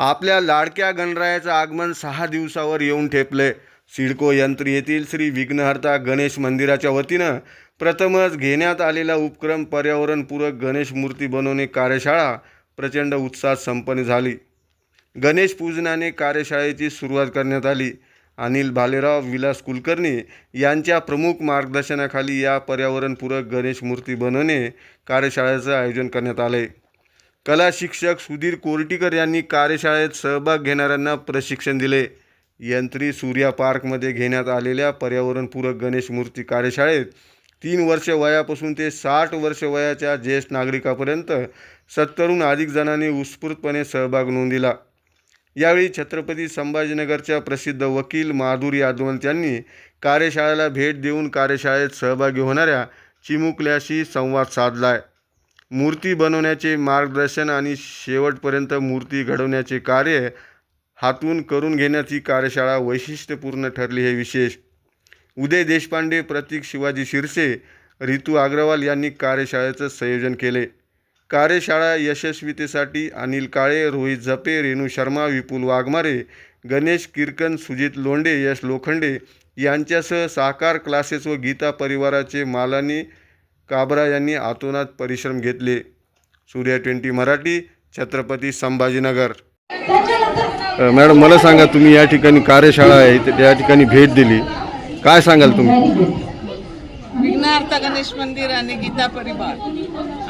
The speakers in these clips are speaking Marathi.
आपल्या लाडक्या गणरायाचं आगमन सहा दिवसावर येऊन ठेपले. सिडको यंत्र येथील श्री विघ्नहर्ता गणेश मंदिराच्या वतीनं प्रथमच घेण्यात आलेला उपक्रम पर्यावरणपूरक गणेश मूर्ती बनवणे कार्यशाळा प्रचंड उत्साहात संपन्न झाली. गणेश पूजनाने कार्यशाळेची सुरुवात करण्यात आली. अनिल भालेराव विलास कुलकर्णी यांच्या प्रमुख मार्गदर्शनाखाली या पर्यावरणपूरक गणेश मूर्ती बनवणे कार्यशाळेचं आयोजन करण्यात आले कला शिक्षक सुधीर कोर्टीकर यांनी कार्यशाळेत सहभाग घेणाऱ्यांना प्रशिक्षण दिले. यंत्री सूर्या पार्कमध्ये घेण्यात आलेल्या पर्यावरणपूरक गणेश मूर्ती कार्यशाळेत तीन वर्ष वयापासून ते साठ वर्ष वयाच्या ज्येष्ठ नागरिकापर्यंत सत्तरहून अधिक जणांनी उत्स्फूर्तपणे सहभाग नोंदिला. यावेळी छत्रपती संभाजीनगरच्या प्रसिद्ध वकील माधुरी यादवंत यांनी कार्यशाळेला भेट देऊन कार्यशाळेत सहभागी होणाऱ्या चिमुकल्याशी संवाद साधलाय. मूर्ती बनवण्याचे मार्गदर्शन आणि शेवटपर्यंत मूर्ती घडवण्याचे कार्य हातून करून घेण्यात ही कार्यशाळा वैशिष्ट्यपूर्ण ठरली हे विशेष. उदय देशपांडे प्रतीक शिवाजी शिरसे रितू अग्रवाल यांनी कार्यशाळेचं संयोजन केले. कार्यशाळा यशस्वीतेसाठी अनिल काळे रोहित झपे रेणू शर्मा विपुल वाघमारे गणेश किरकन सुजित लोंडे यश लोखंडे यांच्यासह साकार क्लासेस व गीता परिवाराचे मालानी काबरा यांनी आतोनात परिश्रम घेतले. सूर्या ट्वेंटी मराठी छत्रपती संभाजीनगर. मॅडम मला सांगा तुम्ही या ठिकाणी कार्यशाळा आहे तर त्या ठिकाणी भेट दिली. काय सांगाल तुम्ही? विघ्नार्थ गणेश मंदिर आणि गीता परिवार.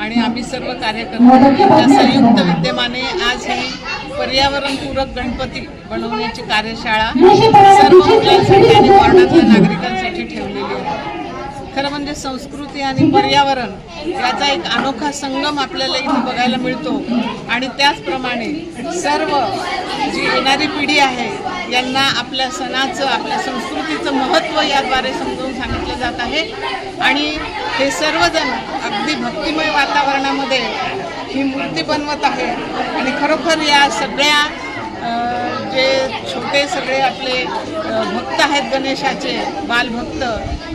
आणि आम्ही सर्व कार्यकर्ते यांच्या संयुक्त विद्यमाने आज ही पर्यावरणपूरक गणपती बनवण्याची कार्यशाळा सर्व मुलांसाठी आणि वार्डातल्या नागरिकांसाठी ठेवलेली आहे. खरं म्हणजे संस्कृती आणि पर्यावरण याचा एक अनोखा संगम आपल्याला इथे बघायला मिळतो. आणि त्याचप्रमाणे सर्व जी येणारी पिढी आहे यांना आपल्या सणाचं आपल्या संस्कृतीचं महत्त्व याद्वारे समजावून सांगितलं जात आहे. आणि हे सर्वजण अगदी भक्तिमय वातावरणामध्ये ही मूर्ती बनवत आहे आणि खरोखर या सगळ्या सगळे आपले भक्त आहेत गणेशाचे बालभक्त.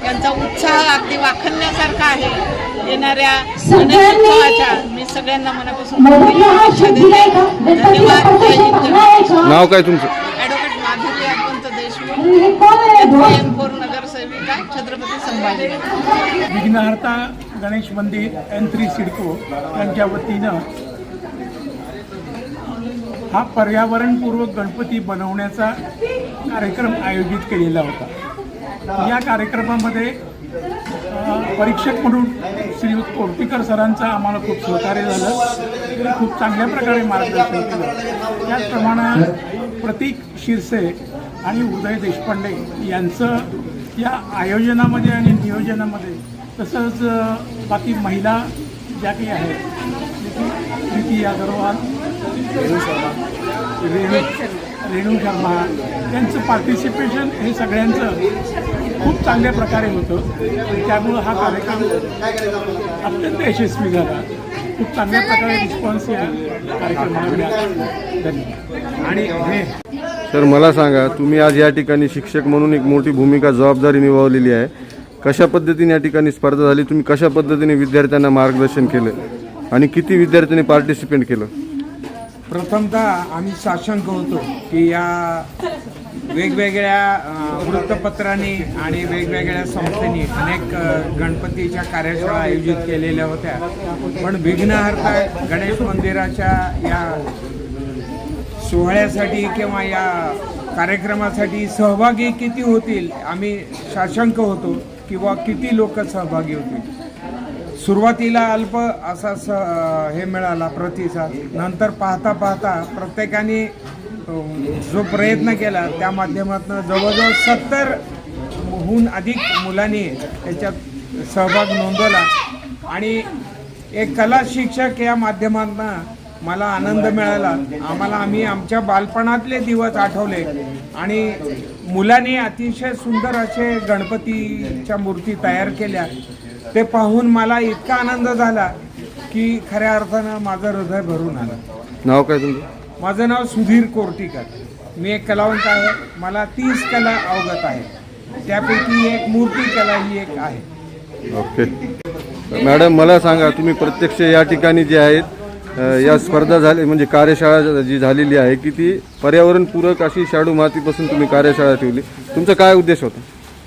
यांचा उत्साह अगदी वाखण्यासारखा आहे. येणाऱ्या गणेशोत्सवाच्या मी सगळ्यांना मनापासून शुभेच्छा देते. धन्यवाद. नाव काय तुमचं? ॲडव्होकेट माधुरी अरवंत देशमुख. फोर नगरसेविका छत्रपती संभाजीनगर विघ्नहर्ता गणेश मंदिर एन थ्री सिडको यांच्या वतीनं हा पर्यावरणपूर्वक गणपती बनवण्याचा कार्यक्रम आयोजित केलेला होता. या कार्यक्रमामध्ये परीक्षक म्हणून श्रीयुत कोर्टीकर सरांचं आम्हाला खूप सहकार्य झालं. खूप चांगल्या प्रकारे मार्गदर्शन केलं. त्याचप्रमाणे प्रतीक शिरसे आणि उदय देशपांडे यांचं या आयोजनामध्ये आणि नियोजनामध्ये तसंच बाकी महिला ज्या काही आहेत प्रीती अग्रवाल रेणू शर्मा रेणू रेणू शर्मा त्यांचं पार्टिसिपेशन हे सगळ्यांचं खूप चांगल्या प्रकारे होतं. आणि त्यामुळं हा कार्यक्रम अत्यंत यशस्वी झाला. खूप चांगल्या प्रकारे रिस्पॉन्स या कार्यक्रमाला धन्यवाद. आणि हे तर मला सांगा तुम्ही आज या ठिकाणी शिक्षक म्हणून एक मोठी भूमिका जबाबदारी निभावलेली आहे. कशा पद्धतीने या ठिकाणी स्पर्धा झाली? तुम्ही कशा पद्धतीने विद्यार्थ्यांना मार्गदर्शन केलं? आणि किती विद्यार्थ्यांनी पार्टिसिपेट केलं? प्रथमतः आम्ही साशंक होतो की या वेगवेगळ्या वृत्तपत्रांनी आणि वेगवेगळ्या संस्थांनी अनेक गणपतीच्या कार्यशाळा आयोजित केलेल्या होत्या. पण विघ्नहर्ता गणेश मंदिराच्या या सोहळ्यासाठी किंवा या कार्यक्रमासाठी सहभागी किती होतील आम्ही साशंक होतो किंवा किती लोक सहभागी होतील? सुरुवातीला अल्प असा स हे मिळाला प्रतिसाद नंतर पाहता पाहता प्रत्येकाने जो प्रयत्न केला त्या माध्यमातून जवळजवळ सत्तर हून अधिक मुलांनी त्याच्यात सहभाग नोंदवला. आणि एक कला शिक्षक या माध्यमातून मला आनंद मिळाला. आम्हाला आम्ही आमच्या बालपणातले दिवस आठवले. आणि मुलांनी अतिशय सुंदर असे गणपतीच्या मूर्ती तयार केल्या. ते पाहून मला इतका आनंद झाला की खऱ्या अर्थानं माझं हृदय भरून आलं. नाव काय तुमचं? माझं नाव सुधीर कोर्टीकर. मी एक कलावंत आहे. मला तीस कला अवगत आहे त्यापैकी एक मूर्ती कला ही एक आहे. ओके. मॅडम मला सांगा तुम्ही प्रत्यक्ष या ठिकाणी जे आहेत अ, या स्पर्धा झाली म्हणजे कार्यशाळा जी झालेली आहे की ती पर्यावरणपूरक अशी शाडू मातीपासून तुम्ही कार्यशाळा ठेवली. तुमचा काय उद्देश होता?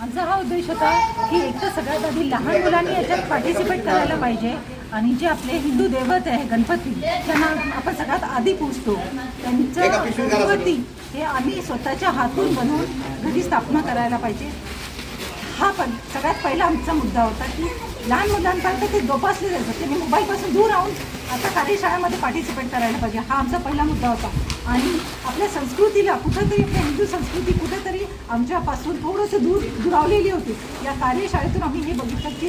आमचा हा उद्देश होता की एक तर सगळ्यात आधी लहान मुलांनी याच्यात पार्टिसिपेट करायला पाहिजे आणि जे आपले हिंदू दैवत आहे गणपती त्यांना आपण सगळ्यात आधी पोचतो त्यांचं गणपती हे आम्ही स्वतःच्या हातून बनवून घरी स्थापना करायला पाहिजे. हा पण सगळ्यात पहिला आमचा मुद्दा होता की लहान मुलांपर्यंत ते जोपासले जायचं. त्यांनी मोबाईलपासून दूर राहून आता कार्यशाळेमध्ये पार्टिसिपेट करायला पाहिजे. हा आमचा पहिला मुद्दा होता. आणि आपल्या संस्कृतीला कुठंतरी आपल्या हिंदू संस्कृती कुठंतरी आमच्यापासून थोडंसं दूर दुरावलेली होती. या कार्यशाळेतून आम्ही हे बघितलं की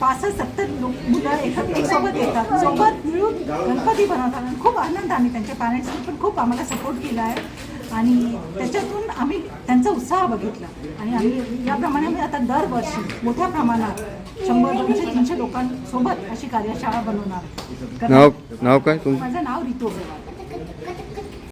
पासष्ट सत्तर लोक मुलं एकत्र एक सोबत येतात. सोबत मिळून गणपती बनवतात. आणि खूप आनंदाने त्यांच्या पॅरेंट्सनी पण खूप आम्हाला सपोर्ट केला आहे. आणि त्याच्यातून आम्ही त्यांचा उत्साह बघितला. आणि आम्ही याप्रमाणे आम्ही आता दरवर्षी मोठ्या प्रमाणात शंभर दोनशे तीनशे लोकांसोबत अशी कार्यशाळा बनवणार. नाव नाव काय माझं नाव रितू अग्रवाल.